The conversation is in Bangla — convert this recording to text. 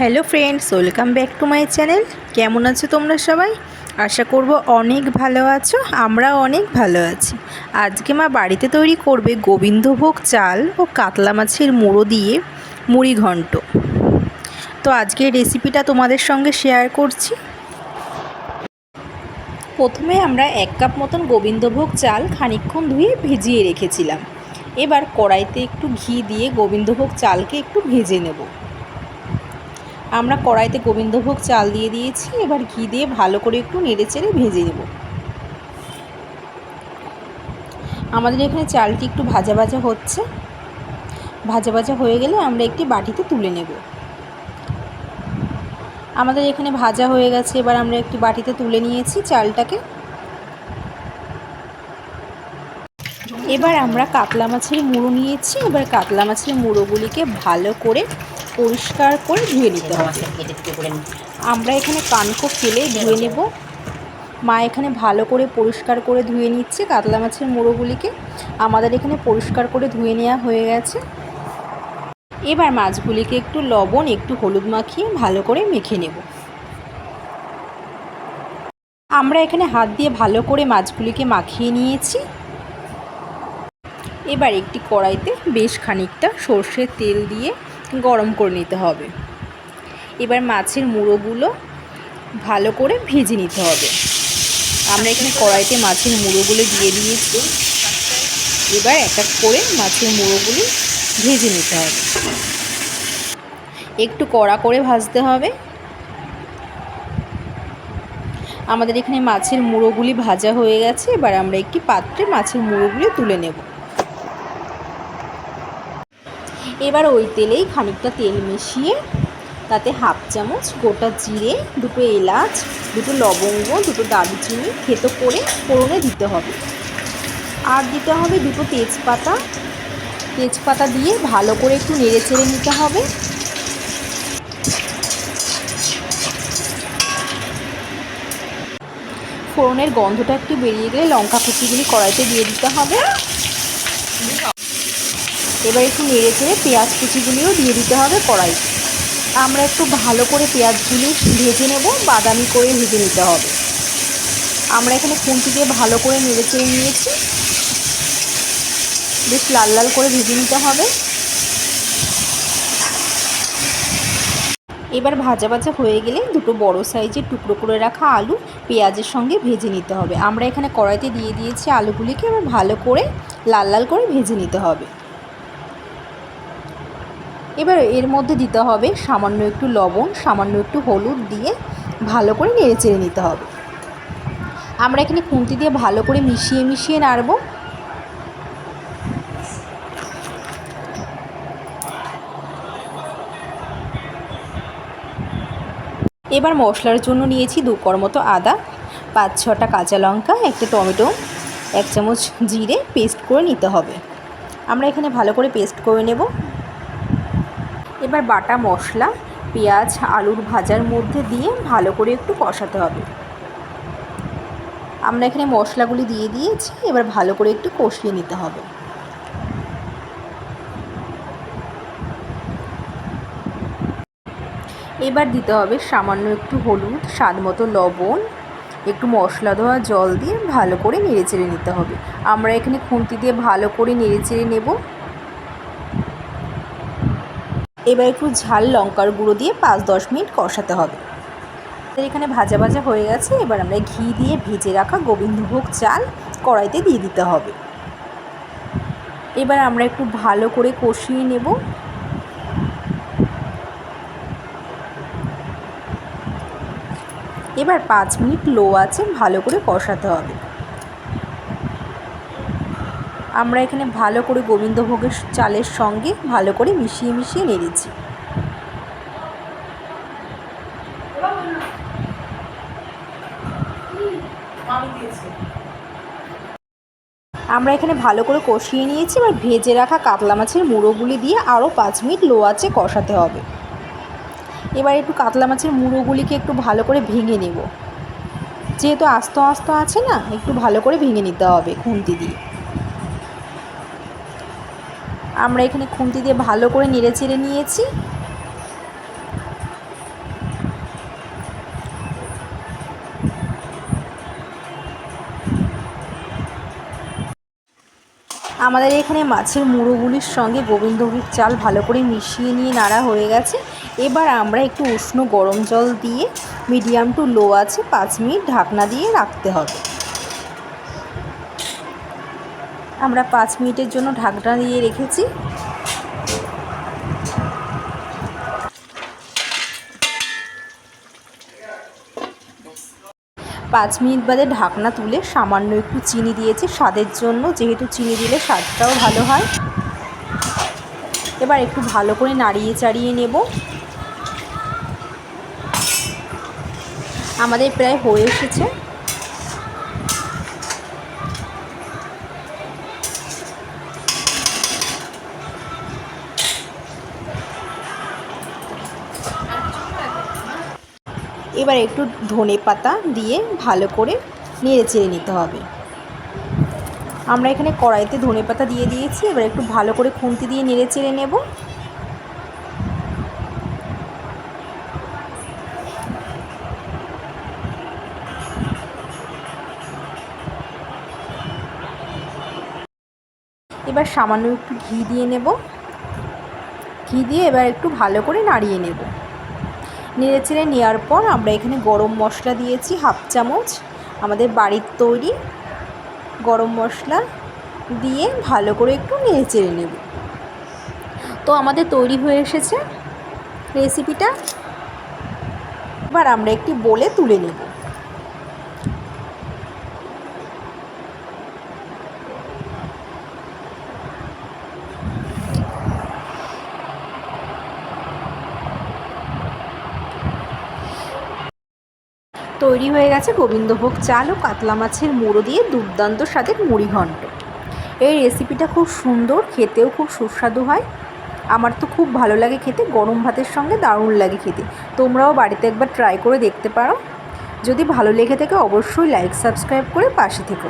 Hello friends, welcome back to my channel. কেমন আছো তোমরা সবাই? আশা করব অনেক ভালো আছো, আমরাও অনেক ভালো আছি। আজকে মা বাড়িতে তৈরি করবে গোবিন্দভোগ চাল ও কাতলা মাছের মুড়ো দিয়ে মুড়ি ঘন্ট। তো আজকে রেসিপিটা তোমাদের সঙ্গে শেয়ার করছি। প্রথমে আমরা এক কাপ মতন গোবিন্দভোগ চাল খানিকক্ষণ ধুয়ে ভিজিয়ে রেখেছিলাম। এবার কড়াইতে একটু ঘি দিয়ে গোবিন্দভোগ চালকে একটু ভেজে নেব। আমরা কড়াইতে গোবিন্দভোগ চাল দিয়ে দিয়েছি, এবার ঘি দিয়ে ভালো করে একটু নেড়ে চেড়ে ভেজে নেব। আমাদের এখানে চালটি একটু ভাজা ভাজা হচ্ছে। ভাজা ভাজা হয়ে গেলে আমরা একটি বাটিতে তুলে নেব। আমাদের এখানে ভাজা হয়ে গেছে, এবার আমরা একটি বাটিতে তুলে নিয়েছি চালটাকে। এবার আমরা কাতলা মাছের মুড়ো নিয়েছি, এবার কাতলা মাছের মুড়োগুলিকে ভালো করে পরিষ্কার করে ধুয়ে নিতে হবে। আমরা এখানে কানকো ফেলে ধুয়ে নেব। মা এখানে ভালো করে পরিষ্কার করে ধুয়ে নিচ্ছে কাতলা মাছের মুড়োগুলিকে। আমাদের এখানে পরিষ্কার করে ধুয়ে নেওয়া হয়ে গেছে। এবার মাছগুলিকে একটু লবণ, একটু হলুদ মাখিয়ে ভালো করে মেখে নেব। আমরা এখানে হাত দিয়ে ভালো করে মাছগুলিকে মাখিয়ে নিয়েছি। এবার একটি কড়াইতে বেশ খানিকটা সর্ষের তেল দিয়ে গরম করে নিতে হবে। এবার মাছের মুড়োগুলো ভালো করে ভেজে নিতে হবে। আমরা এখানে কড়াইতে মাছের মুড়োগুলো দিয়ে দিয়েছি। এবার এক এক করে মাছের মুড়োগুলি ভেজে নিতে হবে। একটু কড়া করে ভাজতে হবে। আমাদের এখানে মাছের মুড়োগুলি ভাজা হয়ে গেছে। এবার আমরা একটি পাত্রে মাছের মুড়োগুলি তুলে নেব। এবার ওই তেলেই খানিকটা তেল মিশিয়ে তাতে হাফ চামচ গোটা জিরে, দুটো এলাচ, দুটো লবঙ্গ, দুটো দারুচিনি থেতো করে ফোড়নে দিতে হবে। আর দিতে হবে দুটো তেজপাতা। তেজপাতা দিয়ে ভালো করে একটু নেড়ে চেড়ে নিতে হবে। ফোড়নের গন্ধটা একটু বেরিয়ে গেলে লঙ্কা কুচিগুলি কড়াইতে দিয়ে দিতে হবে। এবার একটু নেড়ে চেড়ে পেঁয়াজ কুচিগুলিও দিয়ে দিতে হবে কড়াই। আমরা একটু ভালো করে পেঁয়াজগুলি ভেজে নেব, বাদামি করে ভেজে নিতে হবে। আমরা এখানে খুন্তি দিয়ে ভালো করে নেড়ে চেড়ে নিয়েছি। বেশ লাল লাল করে ভেজে নিতে হবে। এবার ভাজা ভাজা হয়ে গেলে দুটো বড় সাইজের টুকরো করে রাখা আলু পেঁয়াজের সঙ্গে ভেজে নিতে হবে। আমরা এখানে কড়াইতে দিয়ে দিয়েছি আলুগুলিকে এবার ভালো করে লাল লাল করে ভেজে নিতে হবে। এবার এর মধ্যে দিতে হবে সামান্য একটু লবণ, সামান্য একটু হলুদ দিয়ে ভালো করে নেড়ে চেড়ে নিতে হবে। আমরা এখানে খুন্তি দিয়ে ভালো করে মিশিয়ে মিশিয়ে নাড়ব। এবার মশলার জন্য নিয়েছি দু কর মতো আদা, পাঁচ, ছটা কাঁচা লঙ্কা, একটা টমেটো, এক চামচ জিরে, পেস্ট করে নিতে হবে। আমরা এখানে ভালো করে পেস্ট করে নেব। এবার বাটা মশলা, পেঁয়াজ, আলুর ভাজার মধ্যে দিয়ে ভালো করে একটু কষাতে হবে। আমরা এখানে মশলাগুলি দিয়ে দিয়েছি, এবার ভালো করে একটু কষিয়ে নিতে হবে। এবার দিতে হবে সামান্য একটু হলুদ, স্বাদ মতো লবণ, একটু মশলা ধোয়া জল দিয়ে ভালো করে নেড়ে চেড়ে নিতে হবে। আমরা এখানে খুন্তি দিয়ে ভালো করে নেড়ে চেড়ে নেব। এবার একটু ঝাল লঙ্কার গুঁড়ো দিয়ে পাঁচ দশ মিনিট কষাতে হবে। এখানে ভাজা ভাজা হয়ে গেছে, এবার আমরা ঘি দিয়ে ভেজে রাখা গোবিন্দভোগ চাল কড়াইতে দিয়ে দিতে হবে। এবার আমরা একটু ভালো করে কষিয়ে নেব। এবার পাঁচ মিনিট লো আছে ভালো করে কষাতে হবে। আমরা এখানে ভালো করে গোবিন্দভোগের চালের সঙ্গে ভালো করে মিশিয়ে মিশিয়ে নেড়েছি আমরা এখানে ভালো করে কষিয়ে নিয়েছি, এবার ভেজে রাখা কাতলা মাছের মুড়োগুলি দিয়ে আরও পাঁচ মিনিট লো আছে কষাতে হবে। এবার একটু কাতলা মাছের মুড়োগুলিকে একটু ভালো করে ভেঙে নেব। যেহেতু আস্ত আস্ত আছে না, একটু ভালো করে ভেঙে নিতে হবে খুন্তি দিয়ে। আমরা এখানে খুন্তি দিয়ে ভালো করে নেড়ে চেড়ে নিয়েছি। আমাদের এখানে মাছের মুড়োগুলির সঙ্গে গোবিন্দভোগ চাল ভালো করে মিশিয়ে নিয়ে নাড়া হয়ে গেছে। এবার আমরা একটু উষ্ণ গরম জল দিয়ে মিডিয়াম টু লো আছে পাঁচ মিনিট ঢাকনা দিয়ে রাখতে হবে। আমরা পাঁচ মিনিটের জন্য ঢাকনা দিয়ে রেখেছি। পাঁচ মিনিট বাদে ঢাকনা তুলে সামান্য একটু চিনি দিয়েছি স্বাদের জন্য, যেহেতু চিনি দিলে স্বাদটাও ভালো হয়। এবার একটু ভালো করে নাড়িয়ে চাড়িয়ে নেব। আমাদের প্রায় হয়ে এসেছে। এবার একটু ধনে পাতা দিয়ে ভালো করে নেড়ে চেড়ে নিতে হবে। আমরা এখানে কড়াইতে ধনে পাতা দিয়ে দিয়েছি, এবার একটু ভালো করে খুন্তি দিয়ে নেড়ে চেড়ে নেব। এবার সামান্য একটু ঘি দিয়ে নেব। ঘি দিয়ে এবার একটু ভালো করে নাড়িয়ে নেব। নেড়ে চেড়ে নেওয়ার পর আমরা এখানে গরম মশলা দিয়েছি হাফ চামচ। আমাদের বাড়ির তৈরি গরম মশলা দিয়ে ভালো করে একটু নেড়ে চেড়ে নেব। তো আমাদের তৈরি হয়ে এসেছে রেসিপিটা। এবার আমরা একটি বলে তুলে নেব। তৈরি হয়ে গেছে গোবিন্দভোগ চাল ও কাতলা মাছের মুড়ো দিয়ে দুর্দান্ত স্বাদের মুড়িঘণ্ট। এই রেসিপিটা খুব সুন্দর, খেতেও খুব সুস্বাদু হয়। আমার তো খুব ভালো লাগে খেতে, গরম ভাতের সঙ্গে দারুণ লাগে খেতে। তোমরাও বাড়িতে একবার ট্রাই করে দেখতে পারো। যদি ভালো লেগে থাকে অবশ্যই লাইক সাবস্ক্রাইব করে পাশে থেকো।